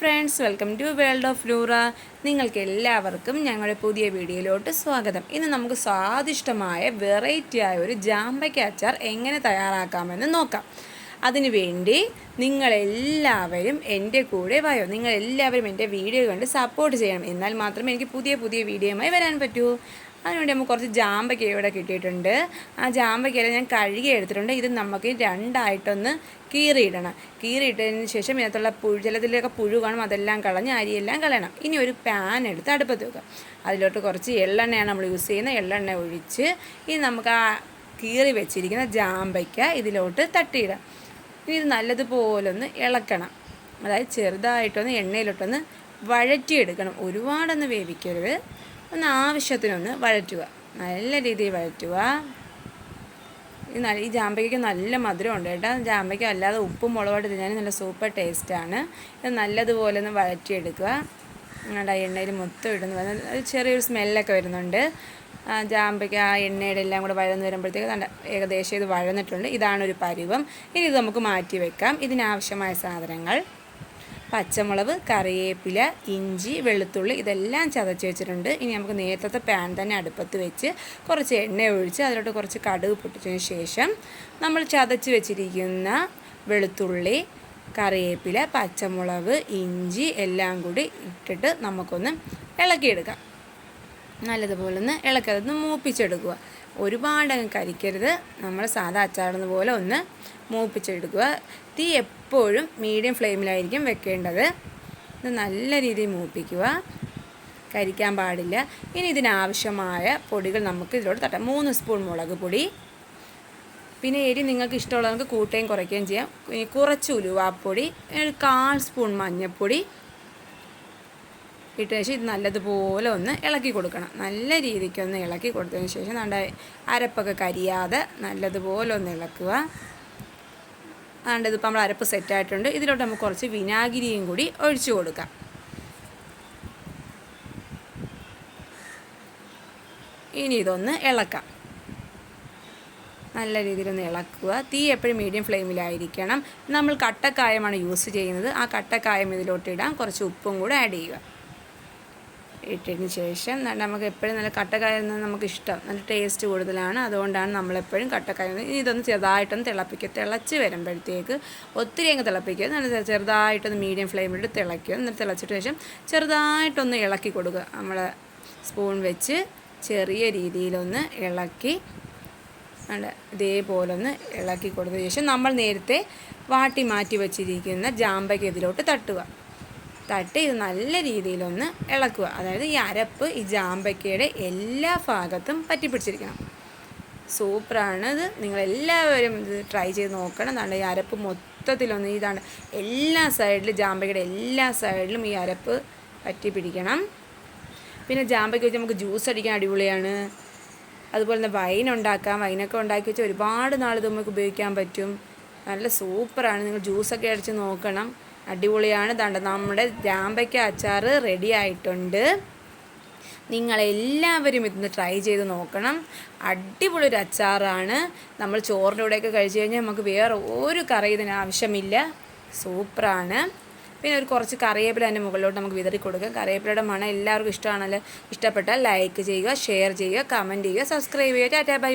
Friends welcome to world of ലൂറ നിങ്ങൾക്ക് എല്ലാവർക്കും ഞങ്ങളുടെ പുതിയ വീഡിയോയിലോട്ട് സ്വാഗതം. ഇന്ന് നമുക്ക് സ്വാദിഷ്ടമായ വെറൈറ്റി ആയ ഒരു ജാമ്പയ്ക്ക അച്ചാർ എങ്ങനെ തയ്യാറാക്കാമെന്ന് നോക്കാം. അതിനുവേണ്ടി നിങ്ങളെല്ലാവരും എന്റെ കൂടെ വയോ? നിങ്ങളെല്ലാവരും എന്റെ വീഡിയോ കണ്ട് സപ്പോർട്ട് ചെയ്യണം. എന്നാൽ മാത്രമേ എനിക്ക് പുതിയ പുതിയ വീഡിയോയുമായി വരാൻ പറ്റൂ. അതിനുവേണ്ടി നമുക്ക് കുറച്ച് ജാമ്പയ്ക്ക ഇവിടെ കിട്ടിയിട്ടുണ്ട്. ആ ജാമ്പയ്ക്കയില ഞാൻ കഴുകി എടുത്തിട്ടുണ്ട്. ഇത് നമുക്ക് രണ്ടായിട്ടൊന്ന് കീറിയിടണം. കീറിയിട്ടതിന് ശേഷം ഇതിനകത്തുള്ള പുഴു ജലത്തിലൊക്കെ പുഴു കാണും അതെല്ലാം കളഞ്ഞ് അരിയെല്ലാം കളയണം. ഇനി ഒരു പാൻ എടുത്ത് അടുപ്പത്ത് വെക്കുക അതിലോട്ട് കുറച്ച് എള്ളെണ്ണയാണ് നമ്മൾ യൂസ് ചെയ്യുന്നത്. എള്ളെണ്ണ ഒഴിച്ച് ഇനി നമുക്ക് ആ കീറി വെച്ചിരിക്കുന്ന ജാമ്പയ്ക്ക ഇതിലോട്ട് തട്ടിയിടാം. ഇനി ഇത് നല്ലതുപോലൊന്ന് ഇളക്കണം. അതായത് ചെറുതായിട്ടൊന്ന് എണ്ണയിലോട്ടൊന്ന് വഴറ്റിയെടുക്കണം. ഒരുപാടൊന്ന് വേവിക്കരുത്. ഒന്ന് ആവശ്യത്തിനൊന്ന് വഴറ്റുക. നല്ല രീതിയിൽ വഴറ്റുക. നല്ല ഈ ജാമ്പയ്ക്ക് നല്ല മധുരമുണ്ട് കേട്ടോ. ജാമ്പയ്ക്ക അല്ലാതെ ഉപ്പും മുളകോട്ട് തിന്നാൻ നല്ല സൂപ്പർ ടേസ്റ്റാണ്. ഇത് നല്ലതുപോലെ ഒന്ന് വഴറ്റിയെടുക്കുക. നിങ്ങളുടെ എണ്ണയിൽ മൊത്തം ഇടുന്നു. ഒരു ചെറിയൊരു സ്മെല്ലൊക്കെ വരുന്നുണ്ട്. ജാമ്പയ്ക്ക ആ എണ്ണയുടെ എല്ലാം കൂടെ വഴന്ന് വരുമ്പോഴത്തേക്ക് നല്ല ഏകദേശം ഇത് വഴന്നിട്ടുണ്ട്. ഇതാണ് ഒരു പരുവം. ഇനി ഇത് നമുക്ക് മാറ്റി വെക്കാം. ഇതിനാവശ്യമായ സാധനങ്ങൾ. പച്ചമുളക് കറിവേപ്പില ഇഞ്ചി വെളുത്തുള്ളി ഇതെല്ലാം ചതച്ച് വെച്ചിട്ടുണ്ട്. ഇനി നമുക്ക് നേരത്തെ പാൻ തന്നെ അടുപ്പത്ത് വെച്ച് കുറച്ച് എണ്ണ ഒഴിച്ച് അതിലോട്ട് കുറച്ച് കടുക് പൊട്ടിച്ചതിന് ശേഷം നമ്മൾ ചതച്ച് വെച്ചിരിക്കുന്ന വെളുത്തുള്ളി കറിവേപ്പില പച്ചമുളക് ഇഞ്ചി എല്ലാം കൂടി ഇട്ടിട്ട് നമുക്കൊന്ന് ഇളക്കിയെടുക്കാം. നല്ലതുപോലെ ഒന്ന് ഇളക്കി അതൊന്ന് മൂപ്പിച്ചെടുക്കുക. ഒരുപാട് അങ്ങ് കരിക്കരുത്. നമ്മൾ സാധാ അച്ചാറുന്ന പോലെ ഒന്ന് മൂപ്പിച്ചെടുക്കുക. തീ എപ്പോഴും മീഡിയം ഫ്ലെയിമിലായിരിക്കും വെക്കേണ്ടത്. ഇത് നല്ല രീതിയിൽ മൂപ്പിക്കുക. കരിക്കാൻ പാടില്ല. ഇനി ഇതിനാവശ്യമായ പൊടികൾ നമുക്ക് ഇതിലോട്ട് തട്ടാം. മൂന്ന് സ്പൂൺ മുളക് പൊടി. പിന്നെ എരി നിങ്ങൾക്ക് ഇഷ്ടമുള്ളവർക്ക് കൂട്ടുകയും കുറയ്ക്കുകയും ചെയ്യാം. കുറച്ച് ഉലുവാപ്പൊടി കാൽ സ്പൂൺ മഞ്ഞൾപ്പൊടി ഇട്ട ശേഷം ഇത് നല്ലതുപോലെ ഒന്ന് ഇളക്കി കൊടുക്കണം. നല്ല രീതിക്കൊന്ന് ഇളക്കി കൊടുത്തതിന് ശേഷം നമ്മുടെ അരപ്പൊക്കെ കരിയാതെ നല്ലതുപോലെ ഒന്ന് ഇളക്കുക. അതുകൊണ്ട് ഇതിപ്പോൾ നമ്മൾ അരപ്പ് സെറ്റായിട്ടുണ്ട് ഇതിലോട്ട് നമുക്ക് കുറച്ച് വിനാഗിരിയും കൂടി ഒഴിച്ചു കൊടുക്കാം. ഇനി ഇതൊന്ന് ഇളക്കാം. നല്ല രീതിയിലൊന്ന് ഇളക്കുക. തീ എപ്പോഴും മീഡിയം ഫ്ലെയിമിലായിരിക്കണം നമ്മൾ കട്ടക്കായമാണ് യൂസ് ചെയ്യുന്നത്. ആ കട്ടക്കായം ഇതിലോട്ട് ഇടാം. കുറച്ച് ഉപ്പും കൂടെ ആഡ് ചെയ്യുക. ഇട്ടതിന് ശേഷം നമുക്ക് എപ്പോഴും നല്ല കട്ടക്കായ നമുക്ക് ഇഷ്ടം നല്ല ടേസ്റ്റ് കൂടുതലാണ്. അതുകൊണ്ടാണ് നമ്മളെപ്പോഴും കട്ടക്കായ ഇതൊന്ന് ചെറുതായിട്ടൊന്ന് തിളപ്പിക്കുക തിളച്ച് വരുമ്പോഴത്തേക്ക് ഒത്തിരി അങ്ങ് തിളപ്പിക്കുക. നല്ല ചെറുതായിട്ടൊന്ന് മീഡിയം ഫ്ലെയിമിലിട്ട് തിളയ്ക്കുക. എന്നിട്ട് തിളച്ചിട്ട് ശേഷം ചെറുതായിട്ടൊന്ന് ഇളക്കി കൊടുക്കുക. നമ്മൾ സ്പൂൺ വെച്ച് ചെറിയ രീതിയിലൊന്ന് ഇളക്കി ഇതേപോലെ ഒന്ന് ഇളക്കി കൊടുത്ത ശേഷം നമ്മൾ നേരത്തെ വാട്ടി മാറ്റി വെച്ചിരിക്കുന്ന ജാമ്പയ്ക്ക് ഇതിലോട്ട് തട്ടുക. തട്ടി ഇത് നല്ല രീതിയിലൊന്ന് ഇളക്കുക. അതായത് ഈ അരപ്പ് ഈ ജാമ്പയ്ക്കയുടെ എല്ലാ ഭാഗത്തും പറ്റിപ്പിടിച്ചിരിക്കണം. സൂപ്പറാണ് ഇത്. നിങ്ങളെല്ലാവരും ഇത് ട്രൈ ചെയ്ത് നോക്കണം. നല്ല ഈ അരപ്പ് മൊത്തത്തിലൊന്ന് ഇതാണ്. എല്ലാ സൈഡിലും ജാമ്പയ്ക്കയുടെ എല്ലാ സൈഡിലും ഈ അരപ്പ് പറ്റി പിടിക്കണം പിന്നെ ജാമ്പയ്ക്ക് വെച്ച് നമുക്ക് ജ്യൂസ് അടിക്കാൻ അടിപൊളിയാണ്. അതുപോലെ തന്നെ വൈൻ ഉണ്ടാക്കാം. വൈനൊക്കെ ഉണ്ടാക്കി വെച്ചാൽ ഒരുപാട് നാൾ ഇത് നമുക്ക് ഉപയോഗിക്കാൻ പറ്റും. നല്ല സൂപ്പറാണ്. നിങ്ങൾ ജ്യൂസൊക്കെ അടിച്ച് നോക്കണം. അടിപൊളിയാണ്. തണ്ട നമ്മുടെ ജാമ്പയ്ക്ക അച്ചാർ റെഡി ആയിട്ടുണ്ട്. നിങ്ങളെല്ലാവരും ഇതൊന്ന് ട്രൈ ചെയ്ത് നോക്കണം. അടിപൊളി ഒരു അച്ചാറാണ്. നമ്മൾ ചോറിന്റെ കൂടെയൊക്കെ കഴിച്ചു കഴിഞ്ഞാൽ നമുക്ക് വേറെ ഒരു കറി ഇതിന് ആവശ്യമില്ല. സൂപ്പറാണ്. പിന്നെ ഒരു കുറച്ച് കറിവേപ്പില അതിന്റെ മുകളിലോട്ട് നമുക്ക് വിതറി കൊടുക്കാം. കറിവേപ്പിലയുടെ മണം എല്ലാവർക്കും ഇഷ്ടമാണല്ലോ. ഇഷ്ടപ്പെട്ടാൽ ലൈക്ക് ചെയ്യുക ഷെയർ ചെയ്യുക കമന്റ് ചെയ്യുക സബ്സ്ക്രൈബ് ചെയ്യുക. Tata bye bye